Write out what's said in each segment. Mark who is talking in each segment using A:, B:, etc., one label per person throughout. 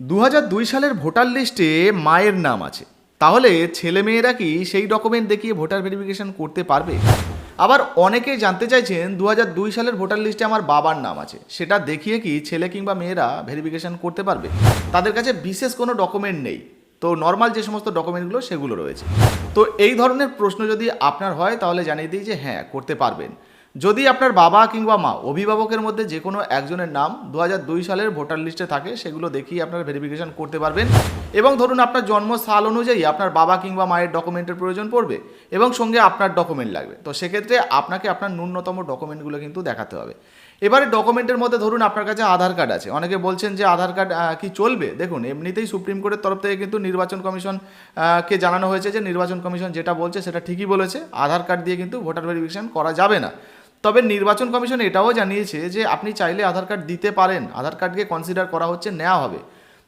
A: দু সালের ভোটার লিস্টে মায়ের নাম আছে। তাহলে ছেলেমেয়েরা কি সেই ডকুমেন্ট দেখিয়ে ভোটার ভেরিফিকেশন করতে পারবে? আবার অনেকে জানতে চাইছেন দু সালের ভোটার লিস্টে আমার বাবার নাম আছে। সেটা দেখিয়ে কি ছেলে কিংবা মেয়েরা ভেরিফিকেশন করতে পারবে? তাদের কাছে বিশেষ কোনো ডকুমেন্ট নেই। তো নর্মাল যে সমস্ত ডকুমেন্টগুলো, সেগুলো রয়েছে। তো এই ধরনের প্রশ্ন যদি আপনার হয়, তাহলে জানিয়ে দিই যে হ্যাঁ করতে পারবেন। যদি আপনার বাবা কিংবা মা অভিভাবকের মধ্যে যে কোনো একজনের নাম দু হাজার দুই সালের ভোটার লিস্টে থাকে, সেগুলো দেখিয়ে আপনার ভেরিফিকেশন করতে পারবেন। এবং ধরুন আপনার জন্ম সাল অনুযায়ী আপনার বাবা কিংবা মায়ের ডকুমেন্টের প্রয়োজন পড়বে এবং সঙ্গে আপনার ডকুমেন্ট লাগবে। তো সেক্ষেত্রে আপনাকে আপনার ন্যূনতম ডকুমেন্টগুলো কিন্তু দেখাতে হবে। এবারে ডকুমেন্টের মধ্যে ধরুন আপনার কাছে আধার কার্ড আছে। অনেকে বলছেন যে আধার কার্ড কি চলবে? দেখুন, এমনিতেই সুপ্রিম কোর্টের তরফ থেকে কিন্তু নির্বাচন কমিশন কে জানানো হয়েছে যে নির্বাচন কমিশন যেটা বলছে সেটা ঠিকই বলেছে। আধার কার্ড দিয়ে কিন্তু ভোটার ভেরিফিকেশন করা যাবে না। তবে নির্বাচন কমিশন এটাও জানিয়েছে যে আপনি চাইলে আধার কার্ড দিতে পারেন। আধার কার্ডকে কনসিডার করা হচ্ছে, নেওয়া হবে।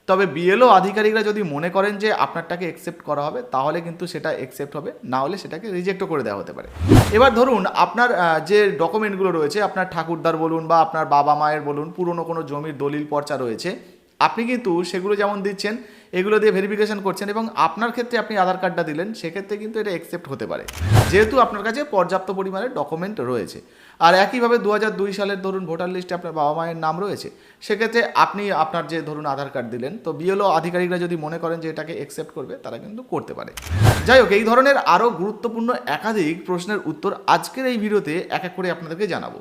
A: তবে বিএলও আধিকারিকরা যদি মনে করেন যে আপনারটাকে অ্যাকসেপ্ট করা হবে, তাহলে কিন্তু সেটা অ্যাকসেপ্ট হবে, না হলে সেটাকে রিজেক্টও করে দেওয়া হতে পারে। এবার ধরুন, আপনার যে ডকুমেন্টগুলো রয়েছে, আপনার ঠাকুরদার বলুন বা আপনার বাবা মায়ের বলুন, পুরনো কোনো জমির দলিল পর্চা রয়েছে আপনি কিন্তু সেগুলো যেমন দিচ্ছেন, এগুলো দিয়ে ভেরিফিকেশন করছেন এবং আপনার ক্ষেত্রে আপনি আধার কার্ডটা দিলেন, সেক্ষেত্রে কিন্তু এটা একসেপ্ট হতে পারে। যেহেতু আপনার কাছে পর্যাপ্ত পরিমাণে ডকুমেন্ট রয়েছে। আর একইভাবে দু দুই সালের ধরুন ভোটার লিস্টে আপনার বাবা মায়ের নাম রয়েছে, সেক্ষেত্রে আপনি আপনার যে ধরুন আধার কার্ড দিলেন, তো বিএলও আধিকারিকরা যদি মনে করেন যে এটাকে একসেপ্ট করবে, তারা কিন্তু করতে পারে। যাই হোক, এই ধরনের আরও গুরুত্বপূর্ণ একাধিক প্রশ্নের উত্তর আজকের এই ভিডিওতে এক এক করে আপনাদেরকে জানাব।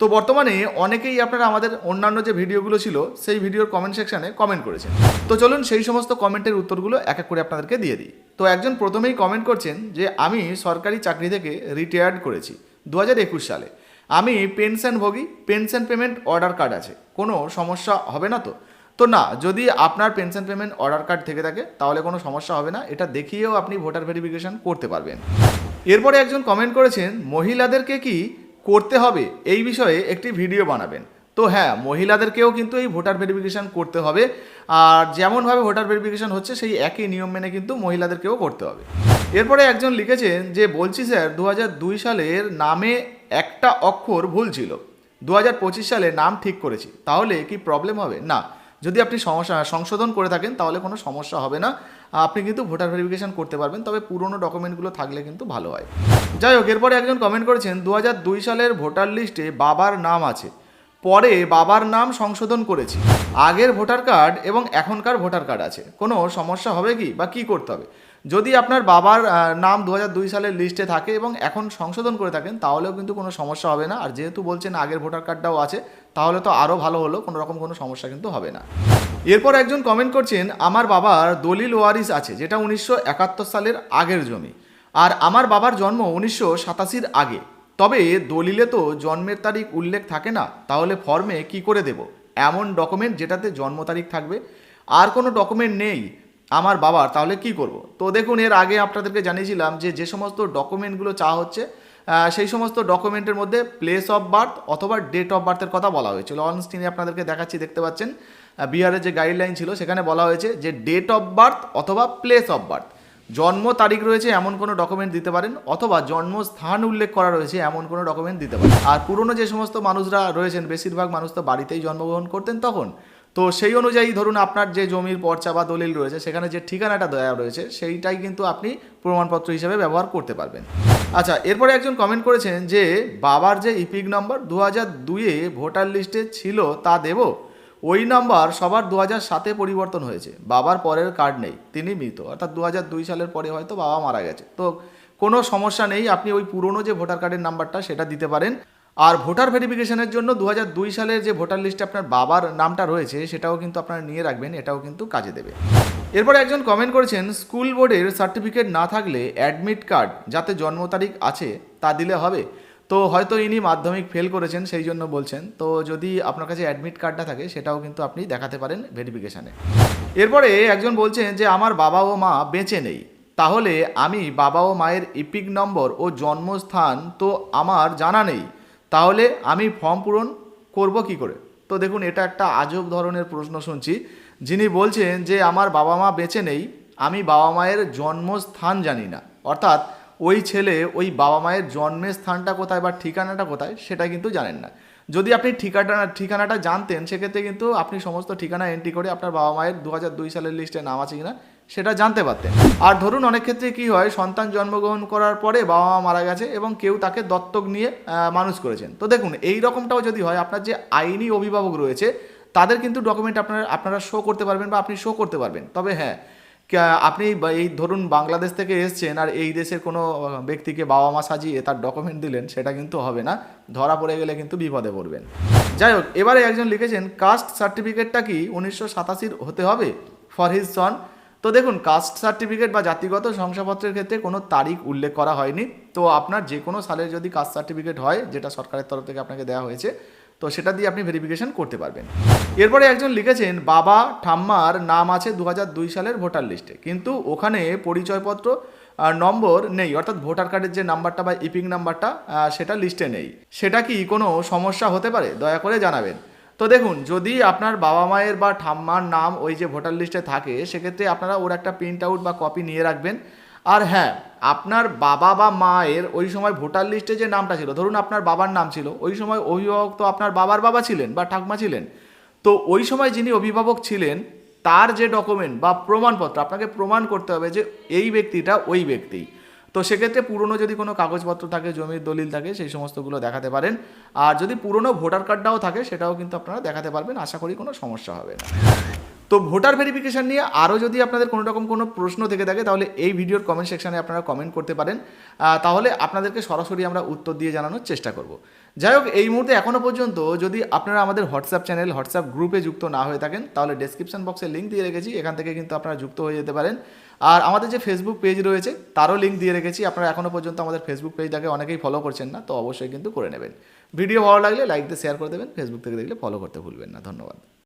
A: তো বর্তমানে অনেকেই আপনারা আমাদের অন্যান্য যে ভিডিওগুলো ছিল, সেই ভিডিওর কমেন্ট সেকশানে কমেন্ট করেছেন। তো চলুন সেই সমস্ত কমেন্টের উত্তরগুলো এক এক করে আপনাদেরকে দিয়ে দিই। তো একজন প্রথমেই কমেন্ট করছেন যে, আমি সরকারি চাকরি থেকে রিটায়ার্ড করেছি দু একুশ সালে। আমি পেনশনভোগী পেনশন পেমেন্ট অর্ডার কার্ড আছে। কোনো সমস্যা হবে না তো? তো না, যদি আপনার পেনশন পেমেন্ট অর্ডার কার্ড থেকে থাকে, তাহলে কোনো সমস্যা হবে না। এটা দেখিয়েও আপনি ভোটার ভেরিফিকেশন করতে পারবেন। এরপরে একজন কমেন্ট করেছেন, মহিলাদেরকে কি করতে হবে, এই বিষয়ে একটি ভিডিও বানাবেন। তো হ্যাঁ মহিলাদেরকেও কিন্তু এই ভোটার ভেরিফিকেশন করতে হবে। আর যেমনভাবে ভোটার ভেরিফিকেশন হচ্ছে, সেই একই নিয়ম মেনে কিন্তু মহিলাদেরকেও করতে হবে। এরপরে একজন লিখেছেন যে, বলছি স্যার দু হাজার দুই সালের নামে একটা অক্ষর ভুল ছিল। দু হাজার পঁচিশ সালে নাম ঠিক করেছি। তাহলে কি প্রবলেম হবে? না যদি আপনি সমস্যা, সংশোধন করে থাকেন, তাহলে কোনো সমস্যা হবে না। আপনি কিন্তু ভোটার ভেরিফিকেশান করতে পারবেন, তবে পুরনো ডকুমেন্টগুলো থাকলে কিন্তু ভালো হয়। যাই হোক, এরপরে একজন কমেন্ট করেছেন দু হাজার দুই সালের ভোটার লিস্টে বাবার নাম আছে। পরে বাবার নাম সংশোধন করেছি। আগের ভোটার কার্ড এবং এখনকার ভোটার কার্ড আছে। কোনো সমস্যা হবে কি বা কি করতে হবে? যদি আপনার বাবার নাম দু হাজার দুই সালের লিস্টে থাকে এবং এখন সংশোধন করে থাকেন, তাহলেও কিন্তু কোনো সমস্যা হবে না। আর যেহেতু বলছেন আগের ভোটার কার্ডটাও আছে, তাহলে তো আরও ভালো হলো, কোনো রকম কোনো সমস্যা কিন্তু হবে না। এরপর একজন কমেন্ট করছেন, আমার বাবার দলিল ওয়ারিস আছে, যেটা উনিশশো একাত্তর সালের আগের জমি। আর আমার বাবার জন্ম উনিশশো সাতাশির আগে। তবে দলিলে তো জন্মের তারিখ উল্লেখ থাকে না, তাহলে ফর্মে কি করে দেব? এমন ডকুমেন্ট যেটাতে জন্ম তারিখ থাকবে। আর কোনো ডকুমেন্ট নেই। আমার বাবার, তাহলে কি করব? তো দেখুন, এর আগে আপনাদেরকে জানিয়েছিলাম যে যে সমস্ত ডকুমেন্টগুলো চাওয়া হচ্ছে সেই সমস্ত ডকুমেন্টের মধ্যে প্লেস অফ বার্থ অথবা ডেট অফ বার্থের কথা বলা হয়েছিল। অন স্ক্রিনে আপনাদেরকে দেখাচ্ছি, দেখতে পাচ্ছেন? বিহারের যে গাইডলাইন ছিল, সেখানে বলা হয়েছে যে ডেট অফ বার্থ অথবা প্লেস অফ বার্থ জন্ম তারিখ রয়েছে, এমন কোনো ডকুমেন্ট দিতে পারেন, অথবা জন্মস্থান উল্লেখ করা রয়েছে, এমন কোনো ডকুমেন্ট দিতে পারেন। আর পুরনো যে সমস্ত মানুষরা রয়েছেন, বেশিরভাগ মানুষ তো বাড়িতেই জন্মগ্রহণ করতেন তখন। তো সেই অনুযায়ী ধরুন আপনার যে জমির পর্চা বা দলিল রয়েছে, সেখানে যে ঠিকানাটা দেওয়া রয়েছে, সেইটাই কিন্তু আপনি প্রমাণপত্র হিসেবে ব্যবহার করতে পারবেন। আচ্ছা এরপরে একজন কমেন্ট করেছেন যে, বাবার যে ইপিক নম্বর দু হাজার দুইয়ে ভোটার লিস্টে ছিল, তা দেব? ওই নাম্বার সবার দু হাজার সাতে পরিবর্তন হয়েছে। বাবার পরের কার্ড নেই, তিনি মৃত। অর্থাৎ দু হাজার দুই সালের পরে হয়তো বাবা মারা গেছে। তো কোনো সমস্যা নেই, আপনি ওই পুরনো যে ভোটার কার্ডের নাম্বারটা সেটা দিতে পারেন। আর ভোটার ভেরিফিকেশনের জন্য দু দুই সালের যে ভোটার লিস্টে আপনার বাবার নামটা রয়েছে, সেটাও কিন্তু আপনারা নিয়ে রাখবেন, এটাও কিন্তু কাজে দেবে। এরপরে একজন কমেন্ট করেছেন, স্কুল বোর্ডের সার্টিফিকেট না থাকলে অ্যাডমিট কার্ড যাতে জন্ম তারিখ আছে, তা দিলে হবে? তো হয়তো ইনি মাধ্যমিক ফেল করেছেন, সেই জন্য বলছেন। তো যদি আপনার কাছে অ্যাডমিট কার্ডটা থাকে, সেটাও কিন্তু আপনি দেখাতে পারেন ভেরিফিকেশানে এরপরে একজন বলছেন যে, আমার বাবা ও মা বেঁচে নেই। তাহলে আমি বাবা ও মায়ের ইপিক নম্বর ও জন্মস্থান তো আমার জানা নেই। তাহলে আমি ফর্ম পূরণ করব কি করে? তো দেখুন, এটা একটা আজব ধরনের প্রশ্ন শুনছি। যিনি বলছেন যে, আমার বাবা মা বেঁচে নেই, আমি বাবা মায়ের জন্মস্থান জানি না। অর্থাৎ ওই ছেলে ওই বাবা মায়ের জন্মের স্থানটা কোথায় বা ঠিকানাটা কোথায়, সেটা কিন্তু জানেন না। যদি আপনি ঠিকানা ঠিকানাটা জানতেন, সেক্ষেত্রে কিন্তু আপনি সমস্ত ঠিকানা এন্ট্রি করে আপনার বাবা মায়ের দু সালের লিস্টে নাম আছে কিনা সেটা জানতে পারতেন। আর ধরুন অনেক ক্ষেত্রে কি হয়, সন্তান জন্মগ্রহণ করার পরে বাবা মা মারা গেছে এবং কেউ তাকে দত্তক নিয়ে মানুষ করেছেন। তো দেখুন এই রকমটাও যদি হয়, আপনার যে আইনি অভিভাবক রয়েছে, তাদের কিন্তু ডকুমেন্ট আপনারা আপনারা শো করতে পারবেন বা আপনি শো করতে পারবেন। তবে হ্যাঁ আপনি এই ধরুন বাংলাদেশ থেকে এসছেন আর এই দেশের কোনো ব্যক্তিকে বাবা মা সাজিয়ে তার ডকুমেন্ট দিলেন, সেটা কিন্তু হবে না। ধরা পড়ে গেলে কিন্তু বিপদে পড়বেন। যাই হোক, এবারে একজন লিখেছেন কাস্ট সার্টিফিকেটটা কি উনিশশো সাতাশির হতে হবে? ফর হিজ সন তো দেখুন কাস্ট সার্টিফিকেট বা জাতিগত শংসাপত্রের ক্ষেত্রে কোনো তারিখ উল্লেখ করা হয়নি। তো আপনার যে কোনো সালের যদি কাস্ট সার্টিফিকেট হয়, যেটা সরকারের তরফ থেকে আপনাকে দেওয়া হয়েছে, তো সেটা দিয়ে আপনি ভেরিফিকেশন করতে পারবেন। এরপরে একজন লিখেছেন, বাবা ঠাম্মার নাম আছে দু সালের ভোটার লিস্টে, কিন্তু ওখানে পরিচয়পত্র নম্বর নেই, অর্থাৎ ভোটার কার্ডের যে নাম্বারটা বা ইপিং নাম্বারটা সেটা লিস্টে নেই। সেটা কি কোনো সমস্যা হতে পারে? দয়া করে জানাবেন। তো দেখুন, যদি আপনার বাবা মায়ের বা ঠাম্মার নাম ওই যে ভোটার লিস্টে থাকে, সেক্ষেত্রে আপনারা ওর একটা প্রিন্ট আউট বা কপি নিয়ে রাখবেন। আর হ্যাঁ আপনার বাবা বা মায়ের ওই সময় ভোটার লিস্টে যে নামটা ছিল, ধরুন আপনার বাবার নাম ছিল, ওই সময় অভিভাবক তো আপনার বাবার বাবা ছিলেন বা ঠাকুমা ছিলেন। তো ওই সময় যিনি অভিভাবক ছিলেন, তার যে ডকুমেন্ট বা প্রমাণপত্র, আপনাকে প্রমাণ করতে হবে যে এই ব্যক্তিটা ওই ব্যক্তি। তো সেক্ষেত্রে পুরনো যদি কোনো কাগজপত্র থাকে, জমির দলিল থাকে, সেই সমস্তগুলো দেখাতে পারেন। আর যদি পুরনো ভোটার কার্ডটাও থাকে, সেটাও কিন্তু আপনারা দেখাতে পারবেন। আশা করি কোনো সমস্যা হবে না। তো ভোটার ভেরিফিকেশন নিয়ে আরও যদি আপনাদের কোনো রকম কোনো প্রশ্ন থেকে থাকে, তাহলে এই ভিডিওর কমেন্ট সেকশনে আপনারা কমেন্ট করতে পারেন। তাহলে আপনাদেরকে সরাসরি আমরা উত্তর দিয়ে জানানোর চেষ্টা করব। যাই হোক, এই মুহূর্তে এখনও পর্যন্ত যদি আপনারা আমাদের হোয়াটসঅ্যাপ চ্যানেল হোয়াটসঅ্যাপ গ্রুপে যুক্ত না হয়ে থাকেন, তাহলে ডেসক্রিপশন বক্সে লিঙ্ক দিয়ে রেখেছি, এখান থেকে কিন্তু আপনারা যুক্ত হয়ে যেতে পারেন। আর আমাদের যে ফেসবুক পেজ রয়েছে, তারও লিঙ্ক দিয়ে রেখেছি। আপনারা এখনও পর্যন্ত আমাদের ফেসবুক পেজটাকে অনেকেই ফলো করছেন না, তো অবশ্যই কিন্তু করে নেবেন। ভিডিও ভালো লাগলে লাইক দিয়ে শেয়ার করে দেবেন ফেসবুক থেকে দেখলে ফলো করতে ভুলবেন না। ধন্যবাদ।